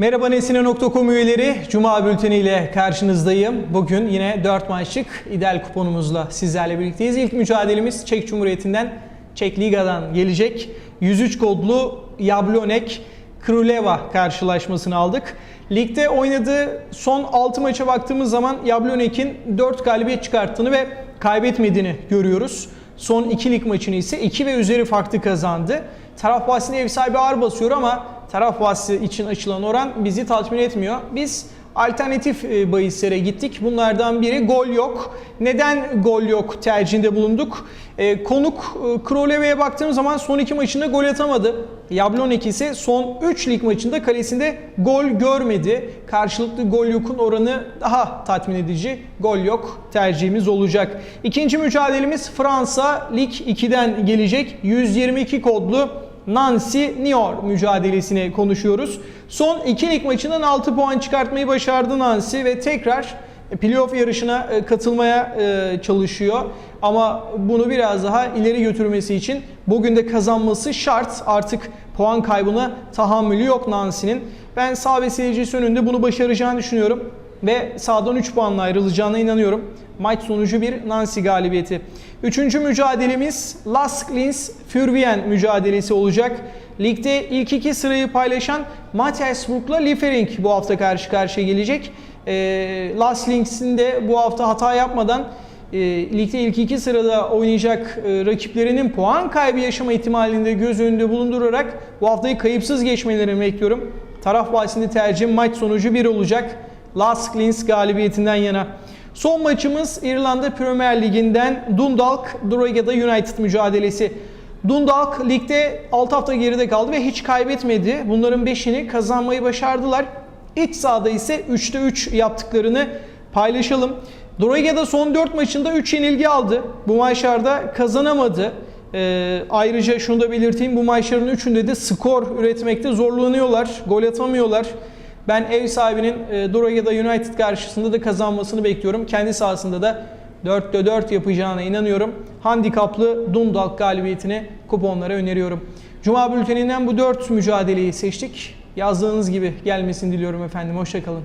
Merhaba Nesine.com üyeleri. Cuma bülteni ile karşınızdayım. Bugün yine 4 maçlık ideal kuponumuzla sizlerle birlikteyiz. İlk mücadelemiz Çek Cumhuriyeti'nden, Çek Liga'dan gelecek. 103 kodlu Jablonek Kruleva karşılaşmasını aldık. Ligde oynadığı son 6 maça baktığımız zaman Jablonek'in 4 galibiyet çıkarttığını ve kaybetmediğini görüyoruz. Son 2 lig maçını ise 2 ve üzeri farklı kazandı. Taraf bahsinde ev sahibi ağır basıyor ama taraf bahsi için açılan oran bizi tatmin etmiyor. Biz alternatif e, bahislere gittik. Bunlardan biri gol yok. Neden gol yok tercihinde bulunduk? E, konuk e, Kroleve'ye baktığım zaman son iki maçında gol atamadı. Jablonek ise son 3 lig maçında kalesinde gol görmedi. Karşılıklı gol yokun oranı daha tatmin edici. Gol yok tercihimiz olacak. İkinci mücadelemiz Fransa Lig 2'den gelecek. 122 kodlu Nancy Niort mücadelesini konuşuyoruz. Son 2 lig maçından 6 puan çıkartmayı başardı Nancy ve tekrar playoff yarışına e, katılmaya e, çalışıyor. Ama bunu biraz daha ileri götürmesi için bugün de kazanması şart. Artık puan kaybına tahammülü yok Nancy'nin. Ben sağ ve seyircisi önünde bunu başaracağını düşünüyorum. Ve sağdan 3 puanla ayrılacağına inanıyorum. Maç sonucu bir Nancy galibiyeti. Üçüncü mücadelemiz Las Klins Fürvien mücadelesi olacak. Ligde ilk iki sırayı paylaşan Mattersburg'la Liefering bu hafta karşı karşıya gelecek. E, Las Links'in de bu hafta hata yapmadan e, ligde ilk iki sırada oynayacak e, rakiplerinin puan kaybı yaşama ihtimalini de göz önünde bulundurarak bu haftayı kayıpsız geçmelerini bekliyorum. Taraf bahsinde tercihim maç sonucu 1 olacak. Las Klins galibiyetinden yana. Son maçımız İrlanda Premier Ligi'nden Dundalk Drogheda United mücadelesi. Dundalk ligde 6 hafta geride kaldı ve hiç kaybetmedi. Bunların 5'ini kazanmayı başardılar. İç sahada ise 3'te 3 yaptıklarını paylaşalım. Drogheda son 4 maçında 3 yenilgi aldı. Bu maçlarda kazanamadı. Ee, ayrıca şunu da belirteyim. Bu maçların 3'ünde de skor üretmekte zorlanıyorlar. Gol atamıyorlar. Ben ev sahibinin e, Drogheda United karşısında da kazanmasını bekliyorum. Kendi sahasında da 4'te 4 yapacağına inanıyorum. Handikaplı Dundalk galibiyetini kuponlara öneriyorum. Cuma bülteninden bu 4 mücadeleyi seçtik. Yazdığınız gibi gelmesini diliyorum efendim. Hoşçakalın.